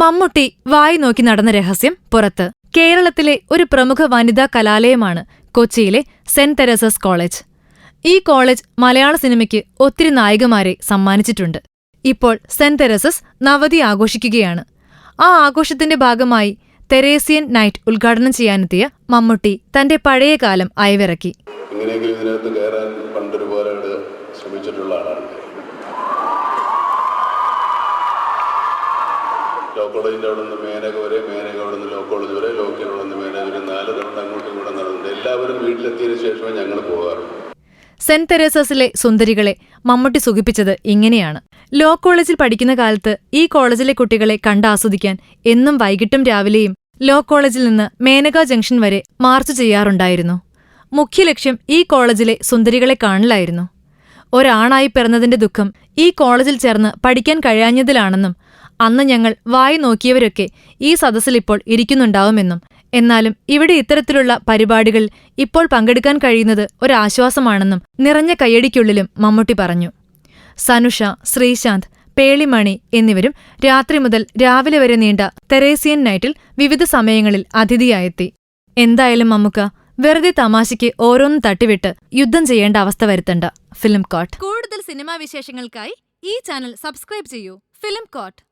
മമ്മൂട്ടി വായി നോക്കി നടന്ന രഹസ്യം പുറത്ത്. കേരളത്തിലെ ഒരു പ്രമുഖ വനിതാ കലാലയമാണ് കൊച്ചിയിലെ സെന്റ് തെരേസസ് കോളേജ്. ഈ കോളേജ് മലയാള സിനിമയ്ക്ക് ഒത്തിരി നായികമാരെ സമ്മാനിച്ചിട്ടുണ്ട്. ഇപ്പോൾ സെന്റ് തെരേസസ് നവതി ആഘോഷിക്കുകയാണ്. ആ ആഘോഷത്തിന്റെ ഭാഗമായി തെരേസിയൻ നൈറ്റ് ഉദ്ഘാടനം ചെയ്യാനെത്തിയ മമ്മൂട്ടി തന്റെ പഴയ കാലം അയവിറക്കി. ഇങ്ങനെയെങ്കിലും ഇതിനകത്ത് കയറാൻ പണ്ടൊരുപോലെ ശ്രമിച്ചിട്ടുള്ള ആളാണ്. ലോ കോളേജിന്റെ അവിടെ നിന്ന് മേനക വരെ മേനക അവിടെ നിന്ന് ലോ കോളേജ് വരെ ലോ കോളേജിൽ അവിടെ നിന്ന് മേനക വരെ നാല് തവണ അങ്ങോട്ടും ഇവിടെ നടന്നിട്ടുണ്ട്. എല്ലാവരും വീട്ടിലെത്തിയതിനു ശേഷമേ ഞങ്ങൾ പോകാറുള്ളൂ. സെന്റ് തെരേസസിലെ സുന്ദരികളെ മമ്മൂട്ടി സുഖിപ്പിച്ചത് ഇങ്ങനെയാണ്. ലോ കോളേജിൽ പഠിക്കുന്ന കാലത്ത് ഈ കോളേജിലെ കുട്ടികളെ കണ്ടാസ്വദിക്കാൻ എന്നും വൈകിട്ടും രാവിലെയും ലോ കോളേജിൽ നിന്ന് മേനക ജംഗ്ഷൻ വരെ മാർച്ച് ചെയ്യാറുണ്ടായിരുന്നു. മുഖ്യ ലക്ഷ്യം ഈ കോളേജിലെ സുന്ദരികളെ കാണലായിരുന്നു. ഒരാണായി പിറന്നതിന്റെ ദുഃഖം ഈ കോളേജിൽ ചേർന്ന് പഠിക്കാൻ കഴിയാഞ്ഞതിലാണെന്നും അന്ന് ഞങ്ങൾ വായി നോക്കിയവരൊക്കെ ഈ സദസ്സിൽ ഇപ്പോൾ ഇരിക്കുന്നുണ്ടാവുമെന്നും എന്നാലും ഇവിടെ ഇത്തരത്തിലുള്ള പരിപാടികൾ ഇപ്പോൾ പങ്കെടുക്കാൻ കഴിയുന്നത് ഒരാശ്വാസമാണെന്നും നിറഞ്ഞ കയ്യടിക്കുള്ളിലും മമ്മൂട്ടി പറഞ്ഞു. സനുഷ ശ്രീശാന്ത് പേളിമണി എന്നിവരും രാത്രി മുതൽ രാവിലെ വരെ നീണ്ട തെരേസിയൻ നൈറ്റിൽ വിവിധ സമയങ്ങളിൽ അതിഥിയായെത്തി. എന്തായാലും മമ്മുക്ക വെറുതെ തമാശയ്ക്ക് ഓരോന്നും തട്ടിവിട്ട് യുദ്ധം ചെയ്യേണ്ട അവസ്ഥ വരുത്തണ്ട. Film court. കൂടുതൽ സിനിമാ വിശേഷങ്ങൾക്കായി ഈ ചാനൽ സബ്സ്ക്രൈബ് ചെയ്യൂ. Film coat.